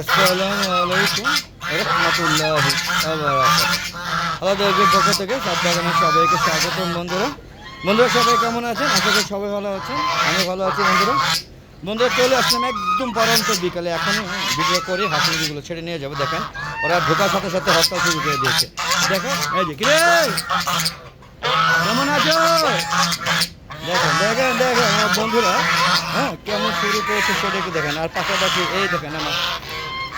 আসসালামু আলাইকুম। রহমতুল্লাহ আমাদের পক্ষ সবাই কেমন আছেন? সবাই ভালো আছেন। আমি ভালো আছি বন্ধুরা। বন্ধুরা, চলে আসলাম একদম পরন্ত বিকালে। এখনই ভিডিও করে হাসিগুলো ছেড়ে নিয়ে যাব। দেখেন, ওরা ঢোকার সাথে সাথে হত্যা শুরু করে দিয়েছে। দেখো, এই যে, কিরে? কেমন আছো? দেখেন দেখেন দেখেন বন্ধুরা হ্যাঁ কেমন শুরু করেছে সেটা একটু দেখেন। আর পাশাপাশি এই দেখেন আমার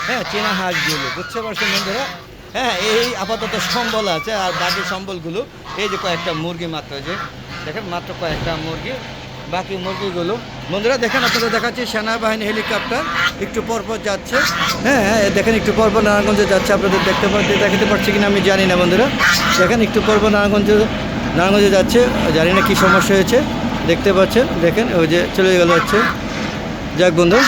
হ্যাঁ চীনা হাঁসগুলো, বুঝতে পারছেন বন্ধুরা? হ্যাঁ এই আপাতত সম্বল আছে আর বাকি সম্বলগুলো, এই যে কয়েকটা মুরগি মাত্র যে দেখেন মাত্র কয়েকটা মুরগি, বাকি মুরগিগুলো। বন্ধুরা, দেখেন আপনাদের দেখাচ্ছি, সেনাবাহিনী হেলিকপ্টার, একটু পরপর যাচ্ছে। হ্যাঁ হ্যাঁ দেখেন একটু পরপর নারায়ণগঞ্জে যাচ্ছে, আপনাদের দেখতে পাচ্ছি দেখাতে পারছি কিনা আমি জানি না বন্ধুরা। দেখেন একটু পরপর নারায়ণগঞ্জে নারায়ণগঞ্জে যাচ্ছে, জানি না কী সমস্যা হয়েছে, দেখতে পাচ্ছেন, দেখেন, ওই যে চলে গেল হচ্ছে। যাক বন্ধু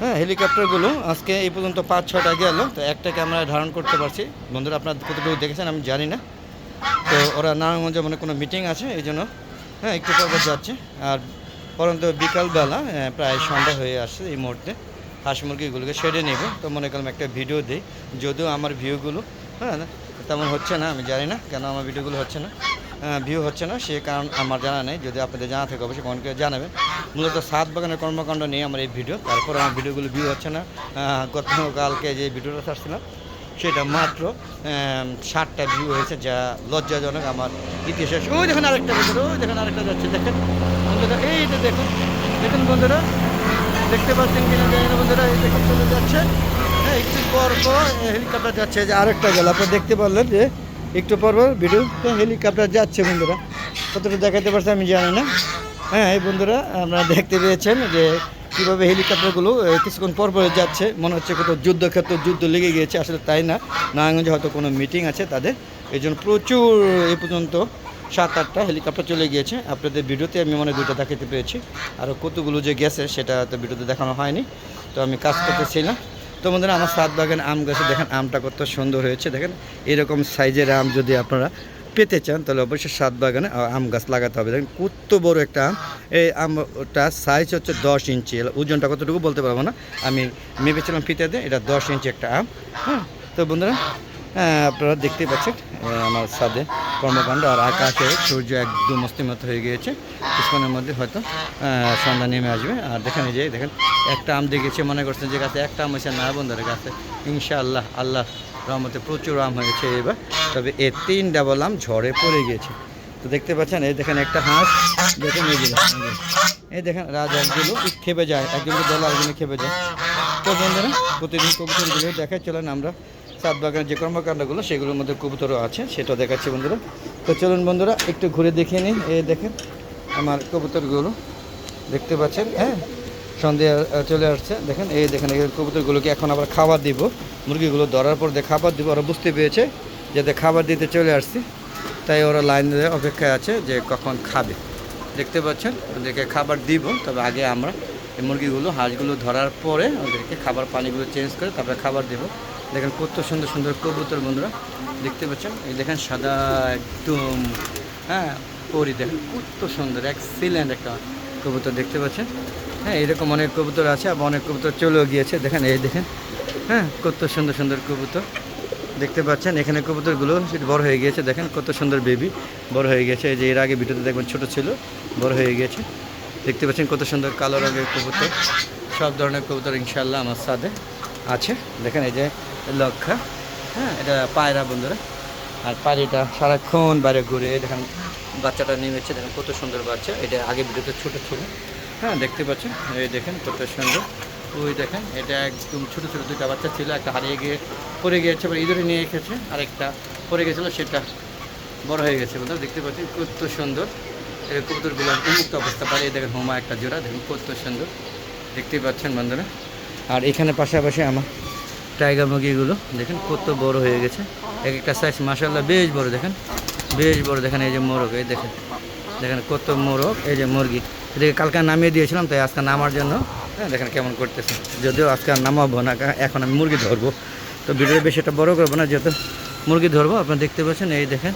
হ্যাঁ হেলিকপ্টারগুলো আজকে এই পর্যন্ত পাঁচ ছটা গেল, তো একটা ক্যামেরায় ধারণ করতে পারছি। বন্ধুরা, আপনার কতটুকু দেখেছেন আমি জানি না। তো ওরা নারায়ণগঞ্জে মানে কোনো মিটিং আছে, এই জন্য হ্যাঁ একটু পর যাচ্ছে। আর পরন্ত বিকালবেলা প্রায় সন্ধ্যা হয়ে আসছে এই মুহূর্তে। হাঁস মুরগিগুলোকে সেরে নেব। তো মনে করলাম একটা ভিডিও দিই। যদিও আমার ভিউগুলো হ্যাঁ তেমন হচ্ছে না, আমি জানি না কেন আমার ভিডিওগুলো হচ্ছে না। ভিউ হচ্ছে না, সে কারণ আমার জানা নেই। যদি আপনাদের জানা থাকে, অবশ্যই কমেন্ট করে জানাবেন। মূলত সাত বাগানের কর্মকাণ্ড নিয়ে আমার এই ভিডিও তারপর আমার ভিডিওগুলো ভিউ হচ্ছে না। গতকালকে যে ভিডিওটা ছাড়ছিলাম, সেটা মাত্র ষাটটা ভিউ হয়েছে, যা লজ্জাজনক আমার ইতিহাস ওই দেখেন আরেকটা বন্ধুরা ওই দেখেন আরেকটা যাচ্ছে, দেখেন। বন্ধুরা, এই যে দেখুন দেখুন বন্ধুরা, দেখতে পাচ্ছেন কিনা জানি না বন্ধুরা, এই দেখুন চলে যাচ্ছে। হ্যাঁ একটু পর পর হেলিকপ্টার যাচ্ছে যে আরেকটা গেল আপনারা দেখতে পারলেন যে একটু পর ভিডিওতে হেলিকপ্টার যাচ্ছে বন্ধুরা। কতটা দেখাতে পারছে আমি জানি না। হ্যাঁ এই বন্ধুরা, আপনারা দেখতে পেয়েছেন যে কীভাবে হেলিকপ্টারগুলো কিছুক্ষণ পর পরে যাচ্ছে। মনে হচ্ছে কোথাও যুদ্ধক্ষেত্র, যুদ্ধ লেগে গিয়েছে। আসলে তাই না। নারায়ণগঞ্জে হয়তো কোনো মিটিং আছে তাদের। এই জন্য প্রচুর এ পর্যন্ত সাত আটটা হেলিকপ্টার চলে গিয়েছে। আপনাদের ভিডিওতে আমি মনে দুটো দেখাতে পেয়েছি আর কতগুলো যে গেছে, সেটা তো ভিডিওতে দেখানো হয়নি। তো আমি কাজ করতেছিলাম। তো বন্ধুরা, আমার সাত বাগান আম গাছে দেখেন, আমটা কত সুন্দর হয়েছে। দেখেন, এরকম সাইজের আম যদি আপনারা পেতে চান, তাহলে অবশ্যই সাত বাগানে আম গাছ লাগাতে হবে। দেখেন, কত বড় একটা আম। এই আমটা সাইজ হচ্ছে দশ ইঞ্চি। ওজনটা কতটুকু বলতে পারব না। আমি মেপেছিলাম ফিতে এটা দশ ইঞ্চি একটা আম। হ্যাঁ তো বন্ধুরা হ্যাঁ আপনারা দেখতেই পাচ্ছেন আমার সাদে কর্মকাণ্ড আর আকাশে সূর্য একদম মস্তিমত হয়ে গিয়েছে। কিছুক্ষণের মধ্যে হয়তো সন্ধ্যা নেমে আসবে। আর দেখেন যে, দেখেন, একটা আম দেখেছে, মনে করছেন যে গাছে একটা আম হয়েছে। না বন্ধুরা গাছে ইনশাআল্লাহ, আল্লাহ রহমতে প্রচুর আম হয়েছে এবার। তবে এ তিন ডাবল আম ঝড়ে পড়ে গিয়েছে। তো দেখতে পাচ্ছেন, এই দেখেন একটা হাঁস, দেখেন এই এই দেখেন, রাজ একগুলো খেপে যায় একজনকে দল একজনে খেপে যায়। তো বন্ধুরা, প্রতিদিন কবুতরগুলো দেখাই চলেন আমরা সাত বাগানের যে কর্মকাণ্ডগুলো, সেগুলোর মধ্যে কবুতরও আছে সেটা দেখাচ্ছি বন্ধুরা। তো চলুন বন্ধুরা, একটু ঘুরে দেখিয়ে নিই। এ দেখেন আমার কবুতরগুলো, দেখতে পাচ্ছেন? হ্যাঁ সন্ধ্যা চলে আসছে। দেখেন, এই দেখেন, এই কবুতরগুলোকে এখন আবার খাবার দিব। মুরগিগুলো ধরার পর দিয়ে খাবার দিব, ওরা বুঝতে পেরেছে যাতে খাবার দিতে চলে আসছি। তাই ওরা লাইন অপেক্ষায় আছে যে কখন খাবে। দেখতে পাচ্ছেন? ওদেরকে খাবার দিব, তবে আগে আমরা এই মুরগিগুলো, হাঁসগুলো ধরার পরে ওদেরকে খাবার পানিগুলো চেঞ্জ করে তারপরে খাবার দেবো। দেখেন কত সুন্দর সুন্দর কবুতর বন্ধুরা, দেখতে পাচ্ছেন? এই দেখেন সাদা একদম হ্যাঁ পরি দেখেন, কত সুন্দর এক্সিলেন্ট একটা কবুতর দেখতে পাচ্ছেন? হ্যাঁ এরকম অনেক কবুতর আছে, আবার অনেক কবুতর চলেও গিয়েছে, দেখেন এই দেখেন হ্যাঁ কত সুন্দর সুন্দর কবুতর দেখতে পাচ্ছেন? এখানে কবুতরগুলো বড় হয়ে গিয়েছে, দেখেন কত সুন্দর বেবি বড় হয়ে গেছে এই যে এর আগে ভিডিওতে দেখবেন ছোট ছিল, বড় হয়ে গেছে দেখতে পাচ্ছেন কত সুন্দর কালো রঙের কবুতর, সব ধরনের কবুতর ইনশাল্লাহ আমার সাথে। আছে। দেখেন এই যে লক্ষা হ্যাঁ এটা পায়রা বন্ধুরা। আর পায়রাটা সারাক্ষণ বাইরে ঘুরে দেখেন বাচ্চাটা নেমেছে, দেখেন কত সুন্দর বাচ্চা। এটা আগে ভিডিওতে ছোট ছিল। হ্যাঁ দেখতে পাচ্ছেন? এই দেখেন কত সুন্দর। ওই দেখেন, এটা একদম ছোট ছোট দুটা বাচ্চা ছিল, একটা হারিয়ে গিয়ে পড়ে গিয়েছে এবার ইঁদুরে নিয়ে এসেছে, আরেকটা পড়ে গেছিল সেটা বড় হয়ে গেছে বন্ধুরা। দেখতে পাচ্ছি কত সুন্দর। এই কবুতরগুলো উন্মুক্ত অবস্থা পারে দেখেন হোমা একটা জোড়া, দেখুন কত সুন্দর। দেখতেই পাচ্ছেন বন্ধুরা? আর এখানে পাশাপাশি আমার টাইগার মুরগিগুলো, দেখেন কত বড় হয়ে গেছে। এক একটা সাইজ মাসাল্লাহ বেশ বড়, দেখেন। বেশ বড়, দেখেন, এই যে মোরগ, এই দেখেন। দেখেন কত মোরগ, এই যে মুরগি। এদিকে কালকে নামিয়ে দিয়েছিলাম, তাই আজকে নামার জন্য হ্যাঁ দেখেন কেমন করতেছে। যদিও আজকে আর নামাবো না এখন আমি মুরগি ধরবো। তো ভিডিওটা বেশি একটা বড় করব না, যেহেতু মুরগি ধরবো, আপনারা দেখতে পাচ্ছেন, এই দেখেন,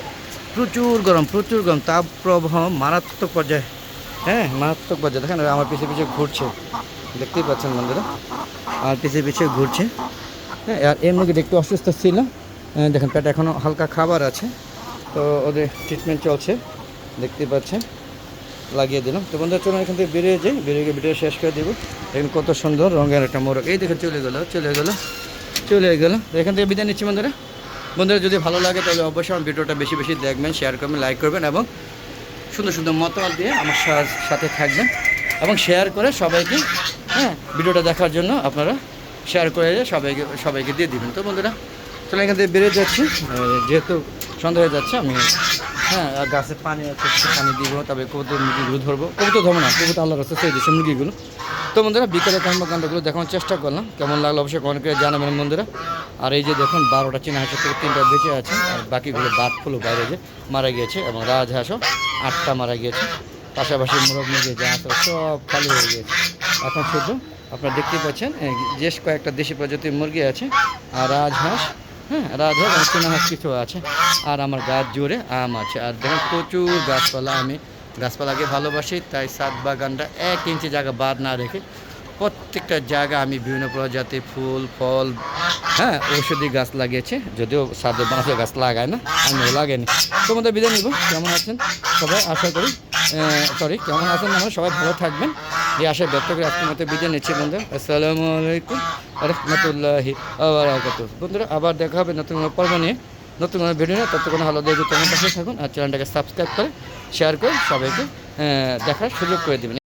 প্রচুর গরম প্রচুর গরম তাপ প্রবাহ মারাত্মক পর্যায়ে হ্যাঁ মারাত্মক পর্যায়ে। দেখেন, আমার পিছিয়ে পিছিয়ে ঘুরছে। দেখতেই পাচ্ছেন বন্ধুরা। আর পিছিয়ে পিছিয়ে ঘুরছে। হ্যাঁ আর এর মুরগিটা একটু অসুস্থ ছিল। আহ, দেখেন পেটে এখনও হালকা খাবার আছে। তো ওদের ট্রিটমেন্ট চলছে। দেখতেই পাচ্ছেন। লাগিয়ে দিলাম। তো বন্ধুরা চলুন এখান থেকে বেরিয়ে যাই। বেরিয়ে গিয়ে ভিডিও শেষ করে দেবো। দেখুন কত সুন্দর রঙের একটা মোরগ। এই দেখে চলে গেলো চলে গেলো চলে গেলো। তো এখান থেকে বিদায় নিচ্ছি বন্ধুরা। বন্ধুরা যদি ভালো লাগে তাহলে অবশ্যই আমার ভিডিওটা বেশি বেশি দেখবেন শেয়ার করবেন লাইক করবেন এবং সুন্দর সুন্দর মতামত দিয়ে আমার সাথে থাকবেন এবং শেয়ার করে সবাইকে হ্যাঁ। ভিডিওটা দেখার জন্য আপনারা শেয়ার করে সবাইকে সবাইকে দিয়ে দিবেন। তো বন্ধুরা চলে এখান থেকে বেরিয়ে যাচ্ছি। যেহেতু সন্ধ্যা হয়ে যাচ্ছে, আমি হ্যাঁ আর গাছের পানি আছে পানি দিব, তবে কবুতর মুরগিগুলো ধরবো। কবুতর ধরবো না, কবুতর আল্লাহ রাস্তা সেই দেশে মুরগিগুলো। তো বন্ধুরা, বিকেলে কর্মকাণ্ডগুলো দেখানোর চেষ্টা করলাম। কেমন লাগল অবশ্যই কমেন্ট করে জানাবেন বন্ধুরা। আর এই যে দেখুন, বারোটা চীনা হাঁসের থেকে তিনটা বেঁচে আছে, আর বাকিগুলো বাদ ফুলো বাইরে যে মারা গিয়েছে, এবং রাজহাঁসও আটটা মারা গিয়েছে। পাশাপাশি মোরগ, মুরগি যা সব খালি হয়ে গিয়েছে। এখন শুধু আপনারা দেখতে পাচ্ছেন বেশ কয়েকটা দেশি প্রজাতির মুরগি আছে, আর রাজহাঁস হ্যাঁ রাজহাঁস এবং চীনা হাঁস কিছু আছে, আর আমার গাছ জুড়ে আম আছে, আর দেখেন প্রচুর গাছপালা, আমি গাছপালাকে ভালোবাসি, তাই সাত বাগানটা এক ইঞ্চি জায়গা বাদ না রেখে প্রত্যেকটা জায়গা আমি বিভিন্ন প্রজাতির ফুল, ফল হ্যাঁ ঔষধি গাছ লাগিয়েছি, যদিও সাদে বাঁশের গাছ লাগায় না আমি লাগাইনি। তোমাদের বিদায় নিব, কেমন আছেন? সবাই আশা করি সরি কেমন আছেন আমরা সবাই ভালো থাকবেন। এই আশায় ব্যক্ত করে আজকের মতো বিদায় নিচ্ছি বন্ধু আসসালামু আলাইকুম রহমতুল্লাহি আবরাকাত বন্ধুরা, আবার দেখা হবে নতুন কোনো পর্ব নিয়ে। নতুন কোনো ভিডিও নিয়ে। ততক্ষণ ভালো দেখে তোমার থাকুন আর চ্যানেলটাকে সাবস্ক্রাইব করে শেয়ার করে সবাইকে দেখার সুযোগ করে দেবেন।